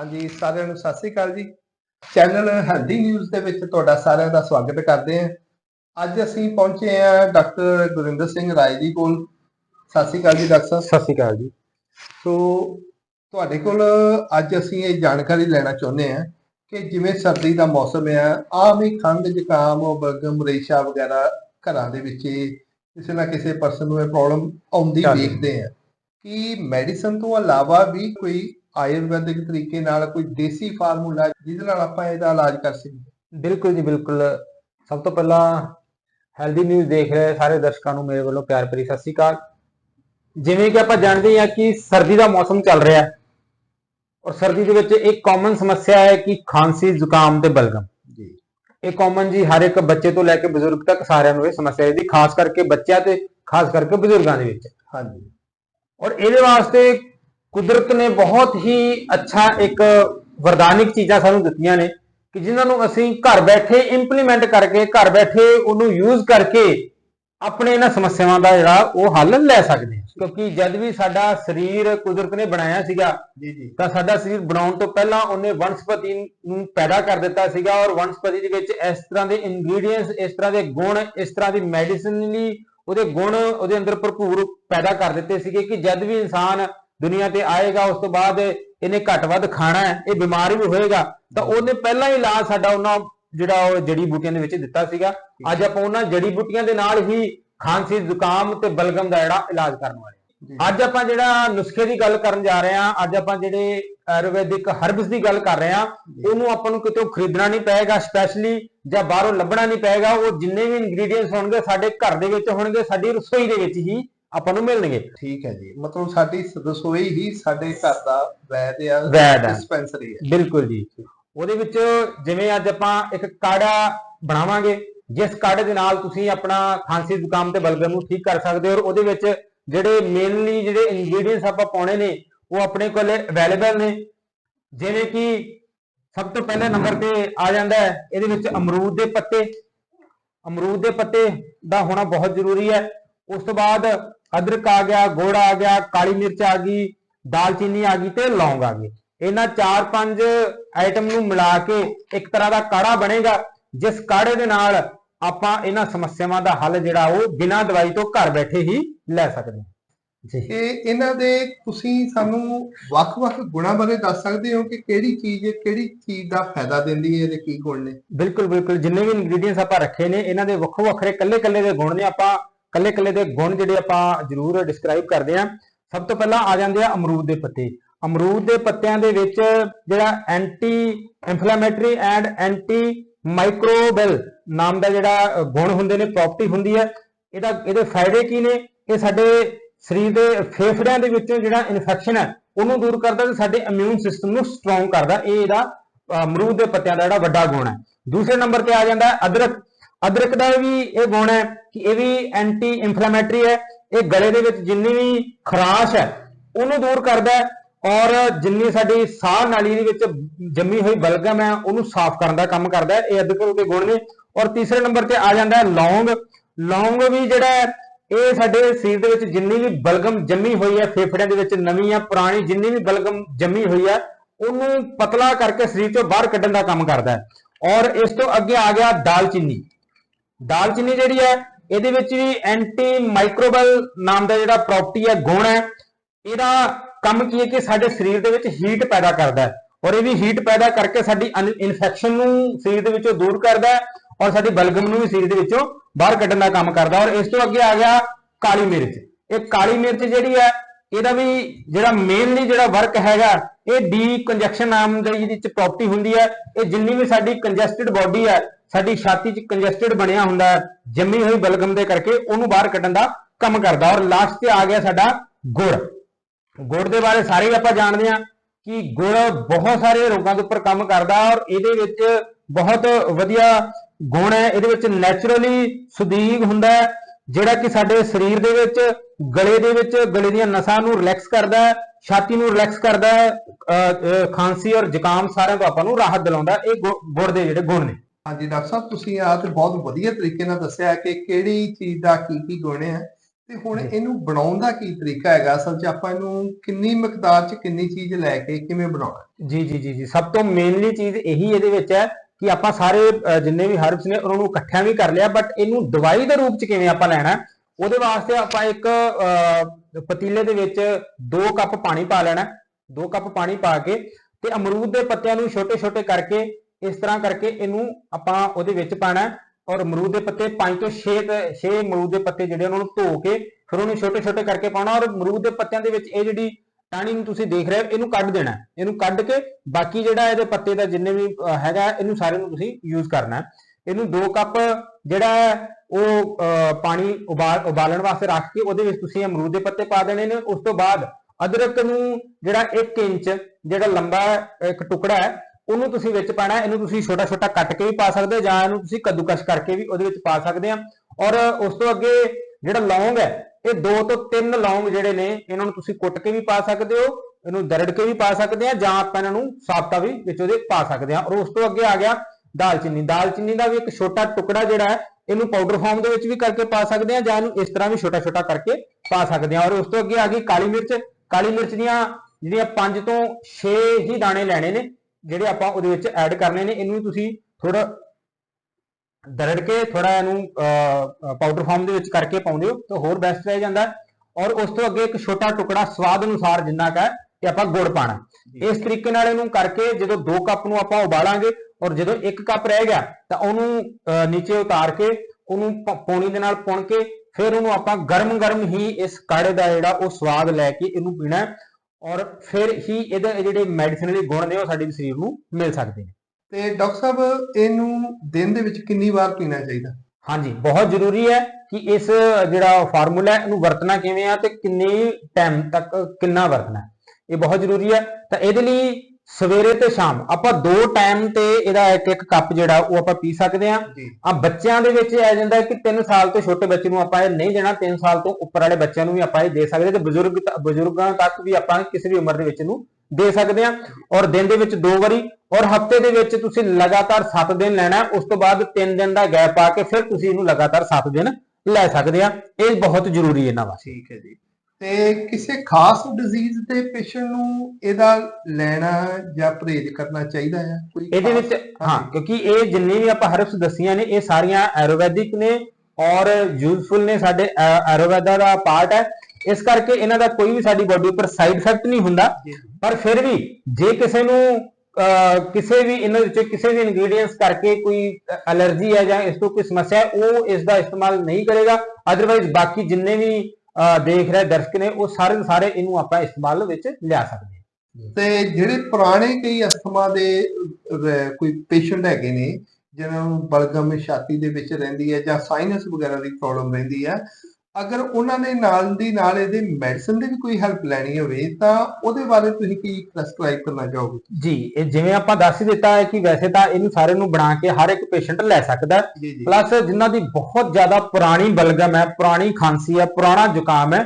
ਹਾਂਜੀ ਸਾਰਿਆਂ ਨੂੰ ਸਤਿ ਸ੍ਰੀ ਅਕਾਲ ਜੀ। ਚੈਨਲ ਹੈਲਦੀ ਨਿਊਜ਼ ਦੇ ਵਿੱਚ ਤੁਹਾਡਾ ਸਾਰਿਆਂ ਦਾ ਸਵਾਗਤ ਕਰਦੇ ਹਾਂ। ਅੱਜ ਅਸੀਂ ਪਹੁੰਚੇ ਹਾਂ ਡਾਕਟਰ ਗੁਰਿੰਦਰ ਸਿੰਘ ਰਾਏ ਜੀ ਕੋਲ। ਸਤਿ ਸ੍ਰੀ ਅਕਾਲ ਜੀ ਡਾਕਟਰ ਸਾਹਿਬ। ਸਤਿ ਸ਼੍ਰੀ ਅਕਾਲ ਜੀ। ਸੋ ਤੁਹਾਡੇ ਕੋਲ ਅੱਜ ਅਸੀਂ ਇਹ ਜਾਣਕਾਰੀ ਲੈਣਾ ਚਾਹੁੰਦੇ ਹਾਂ ਕਿ ਜਿਵੇਂ ਸਰਦੀ ਦਾ ਮੌਸਮ ਹੈ ਆਮ ਹੀ ਖੰਘ ਜ਼ੁਕਾਮ ਬਲਗਮ ਰੇਸ਼ਾ ਵਗੈਰਾ ਘਰਾਂ ਦੇ ਵਿੱਚ ਕਿਸੇ ਨਾ ਕਿਸੇ ਪਰਸਨ ਨੂੰ ਇਹ ਪ੍ਰੋਬਲਮ ਆਉਂਦੀ। ਦੇਖਦੇ ਆ ਕਿ ਮੈਡੀਸਨ ਤੋਂ ਇਲਾਵਾ ਵੀ ਕੋਈ ਆਯੁਰਵੈਦਿਕ ਤਰੀਕੇ ਨਾਲ ਕੋਈ ਦੇਸੀ ਫਾਰਮੂਲਾ ਜਿਹਦੇ ਨਾਲ ਆਪਾਂ ਇਹਦਾ ਇਲਾਜ ਕਰ ਸਕੀਏ। ਬਿਲਕੁਲ ਜੀ ਬਿਲਕੁਲ। ਸਭ ਤੋਂ ਪਹਿਲਾਂ ਹੈਲਦੀ ਨਿਊਜ਼ ਦੇਖ ਰਹੇ ਸਾਰੇ ਦਰਸ਼ਕਾਂ ਨੂੰ ਮੇਰੇ ਵੱਲੋਂ ਪਿਆਰ ਭਰੀ ਸਤਿ ਸ਼੍ਰੀ ਅਕਾਲ। ਜਿਵੇਂ ਕਿ ਆਪਾਂ ਜਾਣਦੇ ਹਾਂ ਕਿ ਸਰਦੀ ਦਾ ਮੌਸਮ ਚੱਲ ਰਿਹਾ ਹੈ ਔਰ ਸਰਦੀ ਦੇ ਵਿੱਚ ਇੱਕ ਕਾਮਨ ਸਮੱਸਿਆ ਹੈ ਕਿ ਖਾਂਸੀ ਜ਼ੁਕਾਮ ਤੇ ਬਲਗਮ। ਜੀ। ਇਹ ਕਾਮਨ ਜੀ ਹਰ ਇੱਕ ਬੱਚੇ ਤੋਂ ਲੈ ਕੇ ਬਜ਼ੁਰਗ ਤੱਕ ਸਾਰਿਆਂ ਨੂੰ ਇਹ ਸਮੱਸਿਆ ਇਹਦੀ ਖਾਸ ਕਰਕੇ ਬੱਚਿਆਂ ਤੇ ਖਾਸ ਕਰਕੇ ਬਜ਼ੁਰਗਾਂ ਦੇ ਵਿੱਚ। ਹਾਂਜੀ। ਔਰ ਇਹਦੇ ਵਾਸਤੇ ਕੁਦਰਤ ਨੇ ਬਹੁਤ ਹੀ ਅੱਛਾ ਇੱਕ ਵਰਦਾਨਿਕ ਚੀਜ਼ਾਂ ਸਾਨੂੰ ਦਿੱਤੀਆਂ ਨੇ ਕਿ ਜਿਨ੍ਹਾਂ ਨੂੰ ਅਸੀਂ ਘਰ ਬੈਠੇ ਇੰਪਲੀਮੈਂਟ ਕਰਕੇ ਘਰ ਬੈਠੇ ਉਹਨੂੰ ਯੂਜ਼ ਕਰਕੇ ਆਪਣੇ ਇਹਨਾਂ ਸਮੱਸਿਆਵਾਂ ਦਾ ਜਿਹੜਾ ਉਹ ਹੱਲ ਲੈ ਸਕਦੇ ਹਾਂ। ਕਿਉਂਕਿ ਜਦ ਵੀ ਸਾਡਾ ਸਰੀਰ ਕੁਦਰਤ ਨੇ ਬਣਾਇਆ ਸੀਗਾ ਜੀ ਜੀ। ਤਾਂ ਸਾਡਾ ਸਰੀਰ ਬਣਾਉਣ ਤੋਂ ਪਹਿਲਾਂ ਉਹਨੇ ਵਨਸਪਤੀ ਨੂੰ ਪੈਦਾ ਕਰ ਦਿੱਤਾ ਸੀਗਾ ਔਰ ਵਨਸਪਤੀ ਦੇ ਵਿੱਚ ਇਸ ਤਰ੍ਹਾਂ ਦੇ ਇੰਗਰੀਡੀਅੰਟਸ ਇਸ ਤਰ੍ਹਾਂ ਦੇ ਗੁਣ ਇਸ ਤਰ੍ਹਾਂ ਦੀ ਮੈਡੀਸਿਨਲੀ ਉਹਦੇ ਗੁਣ ਉਹਦੇ ਅੰਦਰ ਭਰਪੂਰ ਪੈਦਾ ਕਰ ਦਿੱਤੇ ਸੀਗੇ ਕਿ ਜਦ ਵੀ ਇਨਸਾਨ ਦੁਨੀਆ ਤੇ ਆਏਗਾ ਉਸ ਤੋਂ ਬਾਅਦ ਇਹਨੇ ਘੱਟ ਵੱਧ ਖਾਣਾ ਹੈ ਇਹ ਬਿਮਾਰ ਵੀ ਹੋਏਗਾ ਤਾਂ ਉਹਨੇ ਪਹਿਲਾਂ ਹੀ ਇਲਾਜ ਸਾਡਾ ਉਹਨਾਂ ਜਿਹੜਾ ਉਹ ਜੜੀ ਬੂਟੀਆਂ ਦੇ ਵਿੱਚ ਦਿੱਤਾ ਸੀਗਾ। ਅੱਜ ਆਪਾਂ ਉਹਨਾਂ ਜੜੀ ਬੂਟੀਆਂ ਦੇ ਨਾਲ ਹੀ ਖਾਂਸੀ ਜ਼ੁਕਾਮ ਤੇ ਬਲਗਮ ਦਾ ਜਿਹੜਾ ਇਲਾਜ ਕਰਨ ਵਾਲੇ। ਅੱਜ ਆਪਾਂ ਜਿਹੜਾ ਨੁਸਖੇ ਦੀ ਗੱਲ ਕਰਨ ਜਾ ਰਹੇ ਹਾਂ ਅੱਜ ਆਪਾਂ ਜਿਹੜੇ ਆਯੁਰਵੈਦਿਕ ਹਰਬਸ ਦੀ ਗੱਲ ਕਰ ਰਹੇ ਹਾਂ ਉਹਨੂੰ ਆਪਾਂ ਨੂੰ ਕਿਤੋਂ ਖਰੀਦਣਾ ਨਹੀਂ ਪਏਗਾ ਸਪੈਸ਼ਲੀ ਜਾਂ ਬਾਹਰੋਂ ਲੱਭਣਾ ਨਹੀਂ ਪਏਗਾ ਉਹ ਜਿੰਨੇ ਵੀ ਇੰਗਰੀਡੀਅੰਟਸ ਹੋਣਗੇ ਸਾਡੇ ਘਰ ਦੇ ਵਿੱਚ ਹੋਣਗੇ ਸਾਡੀ ਰਸੋਈ ਦੇ ਵਿੱਚ ਹੀ ਆਪਾਂ ਨੂੰ ਮਿਲਣਗੇ। ਠੀਕ ਹੈ ਜੀ। ਮਤਲਬ ਸਾਡੀ ਰਸੋਈ ਹੀ ਸਾਡੇ ਘਰ ਦਾ ਵੈਦ ਆ ਵੈਦ। ਡਿਸਪੈਂਸਰੀ ਹੈ। ਬਿਲਕੁਲ ਜੀ। ਉਹਦੇ ਵਿੱਚ ਜਿਵੇਂ ਅੱਜ ਆਪਾਂ ਇੱਕ ਕਾੜਾ ਬਣਾਵਾਂਗੇ ਜਿਸ ਕਾੜੇ ਦੇ ਨਾਲ ਤੁਸੀਂ ਆਪਣਾ ਖਾਂਸੀ ਜ਼ੁਕਾਮ ਤੇ ਬਲਗਮ ਨੂੰ ਠੀਕ ਕਰ ਸਕਦੇ ਹੋ ਔਰ ਉਹਦੇ ਵਿੱਚ ਜਿਹੜੇ ਮੇਨਲੀ ਜਿਹੜੇ ਇੰਗਰੀਡੀਅੰਟਸ ਆਪਾਂ ਪਾਉਣੇ ਨੇ ਉਹ ਆਪਣੇ ਕੋਲ ਅਵੇਲੇਬਲ ਨੇ। ਜਿਵੇਂ ਕਿ ਸਭ ਤੋਂ ਪਹਿਲੇ ਨੰਬਰ ਤੇ ਆ ਜਾਂਦਾ ਹੈ ਇਹਦੇ ਵਿੱਚ ਅਮਰੂਦ ਦੇ ਪੱਤੇ। ਅਮਰੂਦ ਦੇ ਪੱਤੇ ਦਾ ਹੋਣਾ ਬਹੁਤ ਜ਼ਰੂਰੀ ਹੈ। ਉਸ ਤੋਂ ਬਾਅਦ ਅਦਰਕ ਆ ਗਿਆ ਗੁੜ ਆ ਗਿਆ ਕਾਲੀ ਮਿਰਚ ਆ ਗਈ ਦਾਲਚੀਨੀ ਆ ਗਈ ਤੇ ਲੌਂਗ ਆ ਗਈ। ਇਹਨਾਂ ਚਾਰ ਪੰਜ ਆਈਟਮ ਨੂੰ ਮਿਲਾ ਕੇ ਇੱਕ ਤਰ੍ਹਾਂ ਦਾ ਕਾੜਾ ਬਣੇਗਾ ਜਿਸ ਕਾੜੇ ਦੇ ਨਾਲ ਆਪਾਂ ਇਹਨਾਂ ਸਮੱਸਿਆਵਾਂ ਦਾ ਹੱਲ ਜਿਹੜਾ ਉਹ ਬਿਨਾਂ ਦਵਾਈ ਤੋਂ ਘਰ ਬੈਠੇ ਹੀ ਲੈ ਸਕਦੇ ਹਾਂ। ਜੀ। ਤੇ ਇਹਨਾਂ ਦੇ ਤੁਸੀਂ ਸਾਨੂੰ ਵੱਖ-ਵੱਖ ਗੁਣਾਂ ਬਾਰੇ ਦੱਸ ਸਕਦੇ ਹੋ ਕਿ ਕਿਹੜੀ ਚੀਜ਼ ਕਿਹੜੀ ਚੀਜ਼ ਦਾ ਫਾਇਦਾ ਦਿੰਦੀ ਹੈ ਇਹਦੇ ਕੀ ਗੁਣ ਨੇ? ਬਿਲਕੁਲ ਬਿਲਕੁਲ। ਜਿੰਨੇ ਵੀ ਇੰਗਰੀਡੀਅੰਟਸ ਆਪਾਂ ਰੱਖੇ ਨੇ ਇਹਨਾਂ ਦੇ ਵੱਖੋ ਵੱਖਰੇ ਕੱਲੇ ਕੱਲੇ ਦੇ ਗੁਣ ਨੇ ਆਪਾਂ ਕੱਲੇ ਕੱਲੇ ਦੇ ਗੁਣ ਜਿਹੜੇ ਆਪਾਂ ਜ਼ਰੂਰ ਡਿਸਕ੍ਰਾਈਬ ਕਰਦੇ ਹਾਂ। ਸਭ ਤੋਂ ਪਹਿਲਾਂ ਆ ਜਾਂਦੇ ਆ ਅਮਰੂਦ ਦੇ ਪੱਤੇ। ਅਮਰੂਦ ਦੇ ਪੱਤਿਆਂ ਦੇ ਵਿੱਚ ਜਿਹੜਾ anti inflammatory and anti microbial ਨਾਮ ਦਾ ਜਿਹੜਾ ਗੁਣ ਹੁੰਦੇ ਨੇ ਪ੍ਰੋਪਰਟੀ ਹੁੰਦੀ ਹੈ। ਇਹਦਾ, ਇਹਦੇ ਫਾਇਦੇ ਕੀ ਨੇ? ਇਹ ਸਾਡੇ ਸਰੀਰ ਦੇ ਫੇਫੜਿਆਂ ਦੇ ਵਿੱਚੋਂ ਜਿਹੜਾ ਇਨਫੈਕਸ਼ਨ ਹੈ, ਉਹਨੂੰ ਦੂਰ ਕਰਦਾ ਤੇ ਸਾਡੇ ਇਮਿਊਨ ਸਿਸਟਮ ਨੂੰ ਸਟਰੋਂਗ ਕਰਦਾ। ਇਹ ਇਹਦਾ ਅਮਰੂਦ ਦੇ ਪੱਤਿਆਂ ਦਾ ਜਿਹੜਾ ਵੱਡਾ ਗੁਣ ਹੈ। ਦੂਸਰੇ ਨੰਬਰ ਤੇ ਆ ਜਾਂਦਾ ਅਦਰਕ। ਅਦਰਕ ਦਾ ਵੀ ਇਹ ਗੁਣ ਹੈ ਕਿ ਇਹ ਵੀ ਐਂਟੀ ਇਨਫਲੇਮੇਟਰੀ ਹੈ, ਇਹ ਗਲੇ ਦੇ ਵਿੱਚ ਜਿੰਨੀ ਵੀ ਖਰਾਸ਼ ਹੈ, ਉਹਨੂੰ ਦੂਰ ਕਰਦਾ ਹੈ ਔਰ ਜਿੰਨੀ ਸਾਡੀ ਸਾਹ ਨਾਲੀ ਦੇ ਵਿੱਚ ਜੰਮੀ ਹੋਈ ਬਲਗਮ ਹੈ, ਉਹਨੂੰ ਸਾਫ਼ ਕਰਨ ਦਾ ਕੰਮ ਕਰਦਾ ਹੈ, ਇਹ ਅਦਰਕ ਦੇ ਗੁਣ ਨੇ। ਔਰ ਤੀਸਰੇ ਨੰਬਰ ਤੇ ਆ ਜਾਂਦਾ ਹੈ ਲੌਂਗ। ਲੌਂਗ ਵੀ ਜਿਹੜਾ ਹੈ, ਇਹ ਸਾਡੇ ਸਰੀਰ ਦੇ ਵਿੱਚ ਜਿੰਨੀ ਵੀ ਬਲਗਮ ਜੰਮੀ ਹੋਈ ਹੈ, ਫੇਫੜਿਆਂ ਦੇ ਵਿੱਚ ਨਵੀਂ ਜਾਂ ਪੁਰਾਣੀ ਜਿੰਨੀ ਵੀ ਬਲਗਮ ਜੰਮੀ ਹੋਈ ਹੈ, ਉਹਨੂੰ ਪਤਲਾ ਕਰਕੇ ਸਰੀਰ ਤੋਂ ਬਾਹਰ ਕੱਢਣ ਦਾ ਕੰਮ ਕਰਦਾ ਹੈ। ਔਰ ਇਸ ਤੋਂ ਅੱਗੇ ਆ ਗਿਆ ਦਾਲਚੀਨੀ। ਦਾਲਚੀਨੀ ਜਿਹੜੀ ਹੈ, ਇਹਦੇ ਵਿੱਚ ਵੀ ਐਂਟੀ ਮਾਈਕਰੋਬਲ ਨਾਮ ਦਾ ਜਿਹੜਾ ਪ੍ਰਾਪਰਟੀ ਹੈ, ਗੁਣ ਹੈ। ਇਹਦਾ ਕੰਮ ਕੀ ਹੈ ਕਿ ਸਾਡੇ ਸਰੀਰ ਦੇ ਵਿੱਚ ਹੀਟ ਪੈਦਾ ਕਰਦਾ ਹੈ। ਔਰ ਇਹ ਵੀ ਹੀਟ ਪੈਦਾ ਕਰਕੇ ਸਾਡੀ ਇਨਫੈਕਸ਼ਨ ਨੂੰ ਸਰੀਰ ਦੇ ਵਿੱਚੋਂ ਦੂਰ ਕਰਦਾ ਹੈ ਔਰ ਸਾਡੀ ਬਲਗਮ ਨੂੰ ਵੀ ਸਰੀਰ ਦੇ ਵਿੱਚੋਂ ਬਾਹਰ ਕੱਢਣ ਦਾ ਕੰਮ ਕਰਦਾ ਔਰ ਇਸ ਤੋਂ ਅੱਗੇ ਆ ਗਿਆ ਕਾਲੀ ਮਿਰਚ। ਇਹ ਕਾਲੀ ਮਿਰਚ ਜਿਹੜੀ ਹੈ, ਇਹਦਾ ਵੀ ਜਿਹੜਾ ਮੇਨਲੀ ਜਿਹੜਾ ਵਰਕ ਹੈਗਾ, ਇਹ ਡੀ ਕੰਜੈਕਸ਼ਨ ਨਾਮ ਦੀ ਜਿਹਦੀ ਚ ਪ੍ਰਾਪਰਟੀ ਹੁੰਦੀ ਹੈ, ਇਹ ਜਿੰਨੀ ਵੀ ਸਾਡੀ ਕੰਜੈਸਟਡ ਬਾਡੀ ਹੈ ਸਾਡੀ ਛਾਤੀ 'ਚ ਕੰਜੈਸਟਡ ਬਣਿਆ ਹੁੰਦਾ ਜੰਮੀ ਹੋਈ ਬਲਗਮ ਦੇ ਕਰਕੇ ਉਹਨੂੰ ਬਾਹਰ ਕੱਢਣ ਦਾ ਕੰਮ ਕਰਦਾ ਔਰ ਲਾਸਟ ਤੇ ਆ ਗਿਆ ਸਾਡਾ ਗੁੜ। ਗੁੜ ਦੇ ਬਾਰੇ ਸਾਰੇ ਹੀ ਆਪਾਂ ਜਾਣਦੇ ਹਾਂ ਕਿ ਗੁੜ ਬਹੁਤ ਸਾਰੇ ਰੋਗਾਂ ਦੇ ਉੱਪਰ ਕੰਮ ਕਰਦਾ ਔਰ ਇਹਦੇ ਵਿੱਚ ਬਹੁਤ ਵਧੀਆ ਗੁਣ ਹੈ। ਇਹਦੇ ਵਿੱਚ ਨੈਚੁਰਲੀ ਸੁਦੀਗ ਹੁੰਦਾ ਜਿਹੜਾ ਕਿ ਸਾਡੇ ਸਰੀਰ ਦੇ ਵਿੱਚ, ਗਲੇ ਦੇ ਵਿੱਚ, ਗਲੇ ਦੀਆਂ ਨਸਾਂ ਨੂੰ ਰਿਲੈਕਸ ਕਰਦਾ ਹੈ, ਛਾਤੀ ਨੂੰ ਰਿਲੈਕਸ ਕਰਦਾ ਹੈ ਖਾਂਸੀ ਔਰ ਜ਼ੁਕਾਮ ਸਾਰਿਆਂ ਤੋਂ ਆਪਾਂ ਨੂੰ ਰਾਹਤ ਦਿਲਾਉਂਦਾ ਇਹ ਗੁ- ਗੁੜ ਦੇ ਜਿਹੜੇ ਗੁਣ ਨੇ। ਹਾਂਜੀ ਡਾਕਟਰ ਸਾਹਿਬ ਤੁਸੀਂ ਆ ਤੇ ਬਹੁਤ ਵਧੀਆ ਤਰੀਕੇ ਨਾਲ ਦੱਸਿਆ ਕਿ ਕਿਹੜੀ ਚੀਜ਼ ਦਾ ਕੀ ਕੀ ਗੁਣ ਹੈ ਤੇ ਹੁਣ ਇਹਨੂੰ ਬਣਾਉਣ ਦਾ ਕੀ ਤਰੀਕਾ ਹੈਗਾ? ਅਸਲ 'ਚ ਆਪਾਂ ਇਹਨੂੰ ਕਿੰਨੀ ਮਿਕਦਾਰ 'ਚ ਕਿੰਨੀ ਚੀਜ਼ ਲੈ ਕੇ ਕਿਵੇਂ ਬਣਾਉਣਾ? ਜੀ ਜੀ ਜੀ ਜੀ। ਸਭ ਤੋਂ ਮੇਨਲੀ ਚੀਜ਼ ਇਹੀ ਇਹਦੇ ਵਿੱਚ ਹੈ ਕਿ ਆਪਾਂ ਸਾਰੇ ਜਿੰਨੇ ਵੀ ਹਰਬਸ ਨੇ ਉਹਨਾਂ ਨੂੰ ਇਕੱਠਿਆਂ ਵੀ ਕਰ ਲਿਆ ਬਟ ਇਹਨੂੰ ਦਵਾਈ ਦੇ ਰੂਪ ਚ ਕਿਵੇਂ ਆਪਾਂ ਲੈਣਾ? ਉਹਦੇ ਵਾਸਤੇ ਆਪਾਂ ਇੱਕ ਪਤੀਲੇ ਦੇ ਵਿੱਚ 2 ਕੱਪ ਪਾਣੀ ਪਾ ਲੈਣਾ। 2 ਕੱਪ ਪਾਣੀ ਪਾ ਕੇ ਤੇ ਅਮਰੂਦ ਦੇ ਪੱਤਿਆਂ ਨੂੰ ਛੋਟੇ-ਛੋਟੇ ਕਰਕੇ ਇਸ ਤਰ੍ਹਾਂ ਕਰਕੇ ਇਹਨੂੰ ਆਪਾਂ ਉਹਦੇ ਵਿੱਚ ਪਾਣਾ ਔਰ ਅਮਰੂਦ ਦੇ ਪੱਤੇ 5 ਤੋਂ 6 6 ਅਮਰੂਦ ਦੇ ਪੱਤੇ ਜਿਹੜੇ ਉਹਨਾਂ ਨੂੰ ਧੋ ਕੇ ਫਿਰ ਉਹਨੂੰ ਛੋਟੇ-ਛੋਟੇ ਕਰਕੇ ਪਾਉਣਾ ਔਰ ਅਮਰੂਦ ਦੇ ਪੱਤਿਆਂ ਦੇ ਵਿੱਚ ਇਹ ਜਿਹੜੀ ਟਾਣੀ ਨੂੰ ਤੁਸੀਂ ਦੇਖ ਰਹੇ ਹੋ ਇਹਨੂੰ ਕੱਢ ਦੇਣਾ ਇਹਨੂੰ ਕੱਢ ਕੇ ਬਾਕੀ ਜਿਹੜਾ ਇਹਦੇ ਪੱਤੇ ਦਾ ਜਿੰਨੇ ਵੀ ਹੈਗਾ ਇਹਨੂੰ ਸਾਰੇ ਨੂੰ ਤੁਸੀਂ ਯੂਜ਼ ਕਰਨਾ ਇਹਨੂੰ 2 ਕੱਪ ਜਿਹੜਾ ਹੈ ਉਹ ਅਹ, ਪਾਣੀ ਉਬਾਲ ਉਬਾਲਣ ਵਾਸਤੇ ਰੱਖ ਕੇ ਉਹਦੇ ਵਿੱਚ ਤੁਸੀਂ ਅਮਰੂਦ ਦੇ ਪੱਤੇ ਪਾ ਦੇਣੇ ਨੇ। ਉਸ ਤੋਂ ਬਾਅਦ ਅਦਰਕ ਨੂੰ ਜਿਹੜਾ 1 ਇੰਚ ਜਿਹੜਾ ਲੰਬਾ ਇੱਕ ਟੁਕੜਾ ਹੈ ਉਹਨੂੰ ਤੁਸੀਂ ਵਿੱਚ ਪਾਣਾ ਇਹਨੂੰ ਤੁਸੀਂ ਛੋਟਾ ਛੋਟਾ ਕੱਟ ਕੇ ਵੀ ਪਾ ਸਕਦੇ ਹੋ ਜਾਂ ਇਹਨੂੰ ਤੁਸੀਂ ਕੱਦੂਕਸ਼ ਕਰਕੇ ਵੀ ਉਹਦੇ ਵਿੱਚ ਪਾ ਸਕਦੇ ਆ। ਔਰ ਉਸ ਤੋਂ ਅੱਗੇ ਜਿਹੜਾ ਲੌਂਗ ਹੈ, ਇਹ ਦੋ ਤੋਂ ਤਿੰਨ ਲੌਂਗ ਜਿਹੜੇ ਨੇ, ਇਹਨਾਂ ਨੂੰ ਤੁਸੀਂ ਕੁੱਟ ਕੇ ਵੀ ਪਾ ਸਕਦੇ ਹੋ, ਇਹਨੂੰ ਦਰੜ ਕੇ ਵੀ ਪਾ ਸਕਦੇ ਆ ਜਾਂ ਆਪਾਂ ਇਹਨਾਂ ਨੂੰ ਸਾਬਤਾ ਵੀ ਵਿੱਚ ਉਹਦੇ ਪਾ ਸਕਦੇ ਆ। ਔਰ ਉਸ ਤੋਂ ਅੱਗੇ ਆ ਗਿਆ ਦਾਲਚੀਨੀ ਦਾਲਚੀਨੀ ਦਾ ਵੀ ਇੱਕ ਛੋਟਾ ਟੁਕੜਾ ਜਿਹੜਾ ਹੈ, ਇਹਨੂੰ ਪਾਊਡਰ ਫਾਰਮ ਦੇ ਵਿੱਚ ਵੀ ਕਰਕੇ ਪਾ ਸਕਦੇ ਆ ਜਾਂ ਇਹਨੂੰ ਇਸ ਤਰ੍ਹਾਂ ਵੀ ਛੋਟਾ ਛੋਟਾ ਕਰਕੇ ਪਾ ਸਕਦੇ ਆ। ਔਰ ਉਸ ਤੋਂ ਅੱਗੇ ਆ ਗਈ ਕਾਲੀ ਮਿਰਚ। ਕਾਲੀ ਮਿਰਚ ਦੀਆਂ ਜਿਹੜੀਆਂ 5 ਤੋਂ 6 ਹੀ ਦਾਣੇ ਲੈਣੇ ਨੇ। ਜਿਹੜੇ ਆਪਾਂ ਉਹਦੇ ਵਿੱਚ ਐਡ ਕਰਨੇ ਨੇ ਇਹਨੂੰ ਤੁਸੀਂ ਥੋੜਾ ਦਰੜ ਕੇ ਥੋੜਾ ਇਹਨੂੰ ਪਾਊਡਰ ਫਾਰਮ ਦੇ ਵਿੱਚ ਕਰਕੇ ਪਾਉਂਦੇ ਹੋ ਤਾਂ ਹੋਰ ਬੈਸਟ ਰਹਿ ਜਾਂਦਾ ਔਰ ਉਸ ਤੋਂ ਅੱਗੇ ਇੱਕ ਛੋਟਾ ਟੁਕੜਾ ਸਵਾਦ ਅਨੁਸਾਰ ਜਿੰਨਾ ਕੁ ਹੈ ਤੇ ਆਪਾਂ ਗੁੜ ਪਾਣਾ ਇਸ ਤਰੀਕੇ ਨਾਲ ਇਹਨੂੰ ਕਰਕੇ ਜਦੋਂ 2 ਕੱਪ ਨੂੰ ਆਪਾਂ ਉਬਾਲਾਂਗੇ ਔਰ ਜਦੋਂ 1 ਕੱਪ ਰਹਿ ਗਿਆ ਤਾਂ ਉਹਨੂੰ ਅਹ, ਨੀਚੇ ਉਤਾਰ ਕੇ ਉਹਨੂੰ ਪ- ਪੌਣੀ ਦੇ ਨਾਲ ਪੁਣ ਕੇ ਫਿਰ ਉਹਨੂੰ ਆਪਾਂ ਗਰਮ-ਗਰਮ ਹੀ ਇਸ ਕਾੜੇ ਦਾ ਜਿਹੜਾ ਉਹ ਸਵਾਦ ਲੈ ਕੇ ਇਹਨੂੰ ਪੀਣਾ ਔਰ ਫਿਰ ਹੀ ਇਹਦੇ ਜਿਹੜੇ ਮੈਡੀਸਿਨਲੀ ਗੁਣ ਨੇ ਉਹ ਸਾਡੇ ਸਰੀਰ ਨੂੰ ਮਿਲ ਸਕਦੇ ਨੇ। ਤੇ ਡਾਕਟਰ ਸਾਹਿਬ ਇਹਨੂੰ ਦਿਨ ਦੇ ਵਿੱਚ ਕਿੰਨੀ ਵਾਰ ਪੀਣਾ ਚਾਹੀਦਾ? ਹਾਂਜੀ ਬਹੁਤ ਜ਼ਰੂਰੀ ਹੈ ਕਿ ਇਸ ਜਿਹੜਾ ਫਾਰਮੂਲਾ ਹੈ ਇਹਨੂੰ ਵਰਤਣਾ ਕਿਵੇਂ ਆ ਤੇ ਕਿੰਨੇ ਟਾਈਮ ਤੱਕ ਕਿੰਨਾ ਵਰਤਣਾ ਇਹ ਬਹੁਤ ਜ਼ਰੂਰੀ ਹੈ। ਤਾਂ ਇਹਦੇ ਲਈ ਸਵੇਰੇ ਤੇ ਸ਼ਾਮ। ਆਪਾਂ ਦੋ ਟਾਈਮ ਤੇ ਇਹਦਾ ਇੱਕ ਇੱਕ ਕੱਪ ਜਿਹੜਾ ਉਹ ਆਪਾਂ ਪੀ ਸਕਦੇ ਜੀ। ਆ ਬੱਚਿਆਂ ਦੇ ਵਿੱਚ ਆ ਜਾਂਦਾ ਕਿ 3 ਸਾਲ ਤੋਂ ਛੋਟੇ ਬੱਚੇ ਨੂੰ ਆਪਾਂ ਇਹ ਨਹੀਂ ਦੇਣਾ 3 ਸਾਲ ਤੋਂ ਉੱਪਰ ਵਾਲੇ ਬੱਚਿਆਂ ਨੂੰ ਵੀ ਆਪਾਂ ਇਹ ਦੇ ਸਕਦੇ ਤੇ ਬਜ਼ੁਰਗ ਬਜ਼ੁਰਗਾਂ ਤੱਕ ਵੀ ਆਪਾਂ ਕਿਸੇ ਵੀ ਉਮਰ ਦੇ ਵਿੱਚ ਇਹਨੂੰ ਦੇ ਸਕਦੇ ਹਾਂ। ਔਰ ਦਿਨ ਦੇ ਵਿੱਚ ਦੋ ਵਾਰੀ ਔਰ ਹਫ਼ਤੇ ਦੇ ਵਿੱਚ ਤੁਸੀਂ ਲਗਾਤਾਰ 7 ਦਿਨ ਲੈਣਾ। ਉਸ ਤੋਂ ਬਾਅਦ 3 ਦਿਨ ਦਾ ਗੈਪ ਪਾ ਕੇ ਫਿਰ ਤੁਸੀਂ ਇਹਨੂੰ ਲਗਾਤਾਰ 7 ਦਿਨ ਲੈ ਸਕਦੇ ਆ ਇਹ ਬਹੁਤ ਜ਼ਰੂਰੀ ਇਹਨਾਂ ਵਾਸਤੇ। ਠੀਕ ਹੈ ਜੀ। ਤੇ ਕਿਸੇ ਖਾਸ ਡਿਜ਼ੀਜ਼ ਦੇ ਪੇਸ਼ੈਂਟ ਨੂੰ ਇਹਦਾ ਲੈਣਾ ਜਾਂ ਪਰਹੇਜ਼ ਕਰਨਾ ਚਾਹੀਦਾ ਹੈ? ਕੋਈ ਇਹਦੇ ਵਿੱਚ ਹਾਂ ਕਿਉਂਕਿ ਇਹ ਜਿੰਨੇ ਵੀ ਆਪਾਂ ਹਰਬਸ ਦੱਸੀਆਂ ਨੇ ਇਹ ਸਾਰੀਆਂ ਆਯੁਰਵੈਦਿਕ ਨੇ ਔਰ ਯੂਜ਼ਫੁਲ ਨੇ ਸਾਡੇ ਆਯੁਰਵੈਦਾ ਦਾ ਪਾਰਟ ਹੈ। ਇਸ ਕਰਕੇ ਇਹਨਾਂ ਦਾ ਕੋਈ ਵੀ ਸਾਡੀ ਬਾਡੀ ਉੱਪਰ ਸਾਈਡ ਇਫੈਕਟ ਨਹੀਂ ਹੁੰਦਾ। ਪਰ ਫਿਰ ਵੀ ਜੇ ਕਿਸੇ ਨੂੰ ਕਿਸੇ ਵੀ ਇਹਨਾਂ ਵਿੱਚ ਕਿਸੇ ਵੀ ਇਨਗਰੀਡੀਅੰਟਸ ਕਰਕੇ ਕੋਈ ਐਲਰਜੀ ਹੈ ਜਾਂ ਇਸ ਤੋਂ ਕੋਈ ਸਮੱਸਿਆ ਹੈ ਉਹ ਇਸ ਦਾ ਇਸਤੇਮਾਲ ਨਹੀਂ ਕਰੇਗਾ। ਅਦਰਵਾਈਜ਼ ਬਾਕੀ ਜਿੰਨੇ ਵੀ ਦੇਖ ਰਹੇ ਦਰਸ਼ਕ ਨੇ, ਉਹ ਸਾਰੇ ਦੇ ਸਾਰੇ ਇਹਨੂੰ ਆਪਾਂ ਇਸਤੇਮਾਲ ਵਿੱਚ ਲਿਆ ਸਕਦੇ ਤੇ ਜਿਹੜੇ ਪੁਰਾਣੇ ਕਈ ਅਸਥਮਾ ਦੇ ਕੋਈ ਪੇਸ਼ੈਂਟ ਹੈਗੇ ਨੇ ਜਿਨ੍ਹਾਂ ਨੂੰ ਬਲਗਮ ਛਾਤੀ ਦੇ ਵਿੱਚ ਰਹਿੰਦੀ ਹੈ ਜਾਂ ਸਾਈਨਸ ਵਗੈਰਾ ਦੀ ਪ੍ਰੋਬਲਮ ਰਹਿੰਦੀ ਹੈ ਅਗਰ ਉਹਨਾਂ ਨੇ ਨਾਲ ਦੀ ਨਾਲ ਇਹਦੇ ਮੈਡੀਸਨ ਦੀ ਵੀ ਕੋਈ ਹੈਲਪ ਲੈਣੀ ਹੋਵੇ ਤਾਂ ਉਹਦੇ ਬਾਰੇ ਤੁਸੀਂ ਕੀ ਪ੍ਰੈਸਕ੍ਰਾਈਬ ਕਰਨਾ ਚਾਹੋਗੇ? ਜੀ ਇਹ ਜਿਵੇਂ ਆਪਾਂ ਦੱਸ ਹੀ ਦਿੱਤਾ ਹੈ ਕਿ ਵੈਸੇ ਤਾਂ ਇਹਨੂੰ ਸਾਰੇ ਨੂੰ ਬਣਾ ਕੇ ਹਰ ਇੱਕ ਪੇਸ਼ੈਂਟ ਲੈ ਸਕਦਾ ਪਲੱਸ ਜਿਨ੍ਹਾਂ ਦੀ ਬਹੁਤ ਜ਼ਿਆਦਾ ਪੁਰਾਣੀ ਬਲਗਮ ਹੈ ਪੁਰਾਣੀ ਖਾਂਸੀ ਹੈ ਪੁਰਾਣਾ ਜ਼ੁਕਾਮ ਹੈ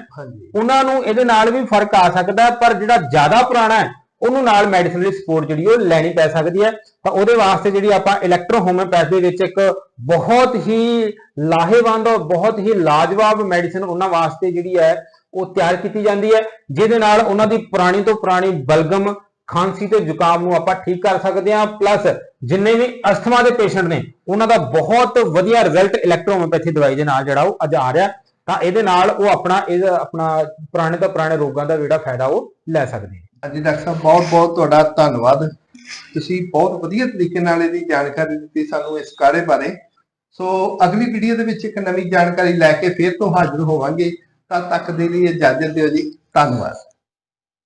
ਉਹਨਾਂ ਨੂੰ ਇਹਦੇ ਨਾਲ ਵੀ ਫ਼ਰਕ ਆ ਸਕਦਾ ਪਰ ਜਿਹੜਾ ਜ਼ਿਆਦਾ ਪੁਰਾਣਾ ਹੈ ਉਹਨੂੰ ਨਾਲ ਮੈਡੀਸਿਨਲ ਸਪੋਰਟ ਜਿਹੜੀ ਉਹ ਲੈਣੀ ਪੈ ਸਕਦੀ ਹੈ। ਤਾਂ ਉਹਦੇ ਵਾਸਤੇ ਜਿਹੜੀ ਆਪਾਂ ਇਲੈਕਟ੍ਰੋ ਹੋਮਿਓਪੈਥੀ ਦੇ ਵਿੱਚ ਇੱਕ ਬਹੁਤ ਹੀ ਲਾਹੇਵੰਦ ਔਰ ਬਹੁਤ ਹੀ ਲਾਜਵਾਬ ਮੈਡੀਸਨ ਉਹਨਾਂ ਵਾਸਤੇ ਜਿਹੜੀ ਹੈ, ਉਹ ਤਿਆਰ ਕੀਤੀ ਜਾਂਦੀ ਹੈ। ਜਿਹਦੇ ਨਾਲ ਉਹਨਾਂ ਦੀ ਪੁਰਾਣੀ ਤੋਂ ਪੁਰਾਣੀ ਬਲਗਮ, ਖਾਂਸੀ ਤੇ ਜ਼ੁਕਾਮ ਨੂੰ ਆਪਾਂ ਠੀਕ ਕਰ ਸਕਦੇ ਹਾਂ। ਪਲੱਸ ਜਿੰਨੇ ਵੀ ਅਸਥਮਾ ਦੇ ਪੇਸ਼ੈਂਟ ਨੇ, ਉਹਨਾਂ ਦਾ ਬਹੁਤ ਵਧੀਆ ਰਿਜ਼ਲਟ ਇਲੈਕਟ੍ਰੋ ਦਵਾਈ ਦੇ ਨਾਲ ਜਿਹੜਾ ਉਹ ਅੱਜ ਆ ਰਿਹਾ। ਤਾਂ ਇਹਦੇ ਨਾਲ ਉਹ ਆਪਣਾ, ਇਹ ਆਪਣਾ ਪੁਰਾਣੇ ਤੋਂ ਪੁਰਾਣੇ ਰੋਗਾਂ ਦਾ ਜਿਹੜਾ ਫਾਇਦਾ ਉਹ ਲੈ ਸਕਦੇ ਨੇ। ਹਾਂਜੀ, ਡਾਕਟਰ ਸਾਹਿਬ, ਬਹੁਤ ਬਹੁਤ ਤੁਹਾਡਾ ਧੰਨਵਾਦ। ਤੁਸੀਂ ਬਹੁਤ ਵਧੀਆ ਤਰੀਕੇ ਨਾਲ ਇਹਦੀ ਜਾਣਕਾਰੀ ਦਿੱਤੀ ਸਾਨੂੰ ਇਸ ਕਾੜੇ ਬਾਰੇ। ਸੋ, ਅਗਲੀ ਵੀਡੀਓ ਦੇ ਵਿੱਚ ਇੱਕ ਨਵੀਂ ਜਾਣਕਾਰੀ ਲੈ ਕੇ ਫਿਰ ਤੋਂ ਹਾਜ਼ਰ ਹੋਵਾਂਗੇ। ਤਦ ਤੱਕ ਦੇ ਲਈ ਇਜਾਜ਼ਤ ਦਿਓ ਜੀ। ਧੰਨਵਾਦ।